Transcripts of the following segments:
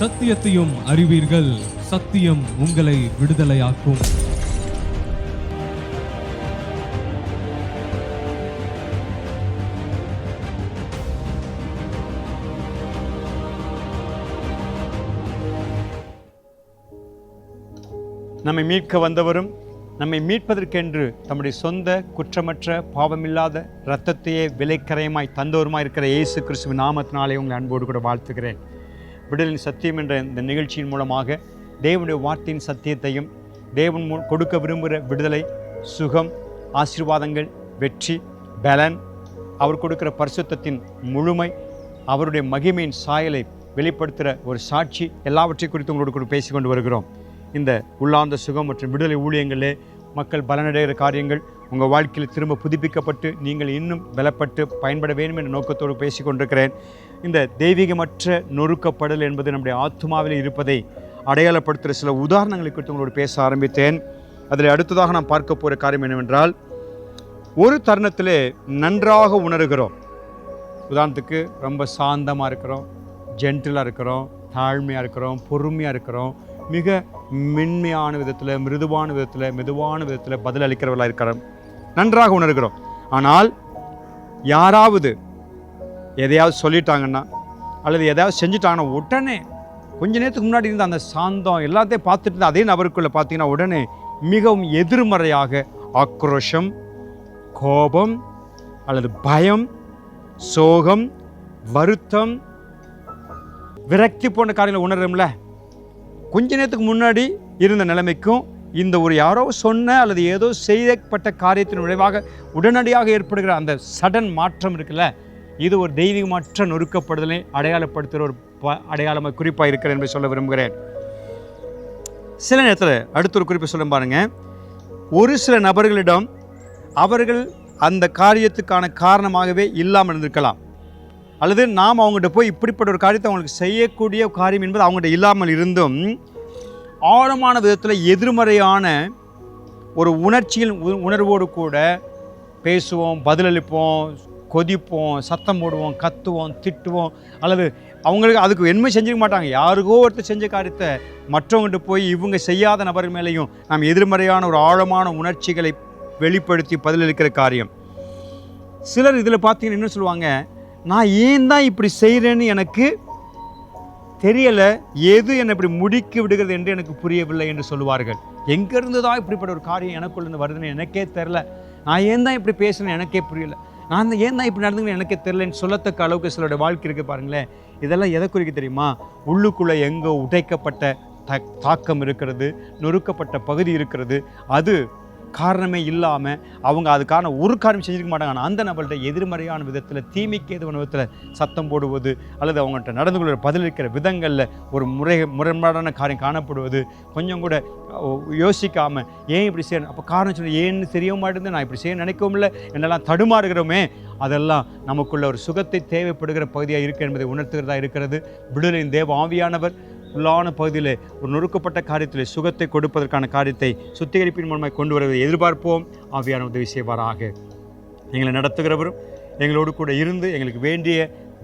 சத்தியத்தையும் அறிவீர்கள். சத்தியம் உங்களை விடுதலையாக்கும். நம்மை மீட்க வந்தவரும் நம்மை மீட்பதற்கென்று தம்முடைய சொந்த குற்றமற்ற பாவமில்லாத இரத்தத்தையே விலைக்கரையமாய் தந்தவருமாய் இருக்கிற இயேசு கிறிஸ்துவின் நாமத்தினாலே உங்களை அன்போடு கூட வாழ்த்துகிறேன். விடுதலின் சத்தியம் என்ற இந்த நிகழ்ச்சியின் மூலமாக தேவனுடைய வார்த்தையின் சத்தியத்தையும் தேவன் மூ கொடுக்க விரும்புகிற விடுதலை சுகம் ஆசீர்வாதங்கள் வெற்றி பலன் அவர் கொடுக்கிற பரிசுத்தத்தின் முழுமை அவருடைய மகிமையின் சாயலை வெளிப்படுத்துகிற ஒரு சாட்சி எல்லாவற்றை குறித்து உங்களோடு கூட பேசிக்கொண்டு வருகிறோம். இந்த உள்ளார்ந்த சுகம் மற்றும் விடுதலை ஊழியங்களே மக்கள் பலனடைகிற காரியங்கள் உங்கள் வாழ்க்கையில் திரும்ப புதுப்பிக்கப்பட்டு நீங்கள் இன்னும் பலப்பட்டு பயன்பட வேண்டும் என்ற நோக்கத்தோடு பேசிக்கொண்டிருக்கிறேன். இந்த தெய்வீகமற்ற நொறுக்கப்படல் என்பது நம்முடைய ஆத்மாவில் இருப்பதை அடையாளப்படுத்துகிற சில உதாரணங்களை குறித்து உங்களோடு பேச ஆரம்பித்தேன். அதில் அடுத்ததாக நாம் பார்க்க போகிற காரியம் என்னவென்றால் ஒரு தருணத்தில் நன்றாக உணர்கிறோம். உதாரணத்துக்கு ரொம்ப சாந்தமாக இருக்கிறோம் ஜென்டிலாக இருக்கிறோம் தாழ்மையாக இருக்கிறோம் பொறுமையாக இருக்கிறோம் மிக மென்மையான விதத்தில் மிருதுவான விதத்தில் மெதுவான விதத்தில் பதில் அளிக்கிறவர்களாக இருக்கிறோம். நன்றாக உணர்கிறோம். ஆனால் யாராவது எதையாவது சொல்லிட்டாங்கன்னா அல்லது எதாவது செஞ்சுட்டாங்கன்னா உடனே கொஞ்ச நேரத்துக்கு முன்னாடி இருந்த அந்த சாந்தம் எல்லாத்தையும் பார்த்துட்டு இருந்த அதே நபருக்குள்ளே பார்த்தீங்கன்னா உடனே மிகவும் எதிர்மறையாக ஆக்ரோஷம் கோபம் அல்லது பயம் சோகம் வருத்தம் விரக்தி போன்ற காரியங்களை உணர்றோம்ல. கொஞ்ச நேரத்துக்கு முன்னாடி இருந்த நிலைமைக்கும் இந்த ஒரு யாரோ சொன்ன அல்லது ஏதோ செய்யப்பட்ட காரியத்தின் விளைவாக உடனடியாக ஏற்படுகிற அந்த சடன் மாற்றம் இருக்குல்ல. இது ஒரு தெய்வீகமற்ற நொறுக்கப்படுதலை அடையாளப்படுத்துகிற ஒரு ப அடையாளமாக குறிப்பாக இருக்கிறேன் என்பதை சொல்ல விரும்புகிறேன். சில நேரத்தில் அடுத்த ஒரு குறிப்பை சொல்ல பாருங்கள் ஒரு சில நபர்களிடம் அவர்கள் அந்த காரியத்துக்கான காரணமாகவே இல்லாமல் இருந்திருக்கலாம். அல்லது நாம் அவங்ககிட்ட போய் இப்படிப்பட்ட ஒரு காரியத்தை அவங்களுக்கு செய்யக்கூடிய காரியம் என்பது அவங்ககிட்ட இல்லாமல் இருந்தும் ஆழமான விதத்தில் எதிர்மறையான ஒரு உணர்ச்சியில் உ- உணர்வோடு கூட பேசுவோம் பதிலளிப்போம் கொதிப்போம் சத்தம் போடுவோம் கத்துவோம் திட்டுவோம். அல்லது அவங்களுக்கு அதுக்கு என்ன செஞ்சுக்க மாட்டாங்க. யாருக்கோ ஒருத்தர் செஞ்ச காரியத்தை மற்றவங்கிட்ட போய் இவங்க செய்யாத நபர் மேலேயும் நாம் எதிர்மறையான ஒரு ஆழமான உணர்ச்சிகளை வெளிப்படுத்தி பதிலளிக்கிற காரியம். சிலர் இதில் பார்த்தீங்கன்னா என்ன சொல்லுவாங்க? நான் ஏன் தான் இப்படி செய்கிறேன்னு எனக்கு தெரியலை. எது என்னை இப்படி முடிக்கி விடுகிறது என்று எனக்கு புரியவில்லை என்று சொல்லுவார்கள். எங்கேருந்து தான் இப்படிப்பட்ட ஒரு காரியம் எனக்குள்ள வருதுன்னு எனக்கே தெரில. நான் ஏன் தான் இப்படி பேசுகிறேன்னு எனக்கே புரியல. நான் ஏன் தான் இப்படி நடந்துங்கன்னு எனக்கே தெரிலன்னு சொல்லத்தக்க அளவுக்கு சிலருடைய வாழ்க்கை இருக்குது பாருங்களேன். இதெல்லாம் எதை குறிக்க தெரியுமா? உள்ளுக்குள்ளே எங்கே உடைக்கப்பட்ட த தாக்கம் இருக்கிறது நொறுக்கப்பட்ட பகுதி இருக்கிறது. அது காரணமே இல்லாமல் அவங்க அதுக்கான ஒரு காரணம் செஞ்சிருக்க மாட்டாங்க. ஆனால் அந்த நபர்கிட்ட எதிர்மறையான விதத்தில் தீமைக்கு எதுவான விதத்தில் சத்தம் போடுவது அல்லது அவங்கள்ட்ட நடந்து கொள்கிற பதிலளிக்கிற விதங்களில் ஒரு முறை முரண்பாடான காரியம் காணப்படுவது கொஞ்சம் கூட யோசிக்காமல் ஏன் இப்படி செய்யணும் அப்போ காரணம் சொல்லி ஏன்னு தெரிய மாட்டேங்குது? நான் இப்படி செய்ய நினைக்கவும் இல்லை. என்னெல்லாம் தடுமாறுகிறோமே அதெல்லாம் நமக்குள்ள ஒரு சுகத்தை தேவைப்படுகிற பகுதியாக இருக்குது என்பதை உணர்த்துகிறதா இருக்கிறது. விடுதலின் தேவ ஆவியானவர் உள்ளான பகுதியில் ஒரு நொறுக்கப்பட்ட காரியத்தில் சுகத்தை கொடுப்பதற்கான காரியத்தை சுத்திகரிப்பின் மூலமாக கொண்டு வருவதை எதிர்பார்ப்போம். ஆவியான உதவி செய்வாராக. எங்களை நடத்துகிறவரும் எங்களோடு கூட இருந்து எங்களுக்கு வேண்டிய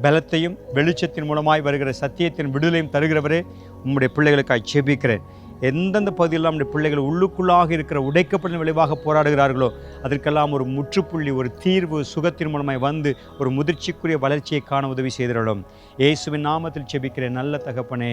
பலத்தையும் வெளிச்சத்தின் மூலமாய் வருகிற சத்தியத்தின் விடுதலையும் தருகிறவரே உம்முடைய பிள்ளைகளுக்காய் செபிக்கிறேன் எந்தெந்த பகுதியில் நம்முடைய பிள்ளைகள் உள்ளுக்குள்ளாக இருக்கிற உடைக்கப்படும் விளைவாக போராடுகிறார்களோ அதற்கெல்லாம் ஒரு முற்றுப்புள்ளி ஒரு தீர்வு சுகத்தின் மூலமாய் வந்து ஒரு முதிர்ச்சிக்குரிய வளர்ச்சியை காண உதவி செய்திடலும். இயேசுவின் நாமத்தில் செபிக்கிறேன் நல்ல தகப்பனே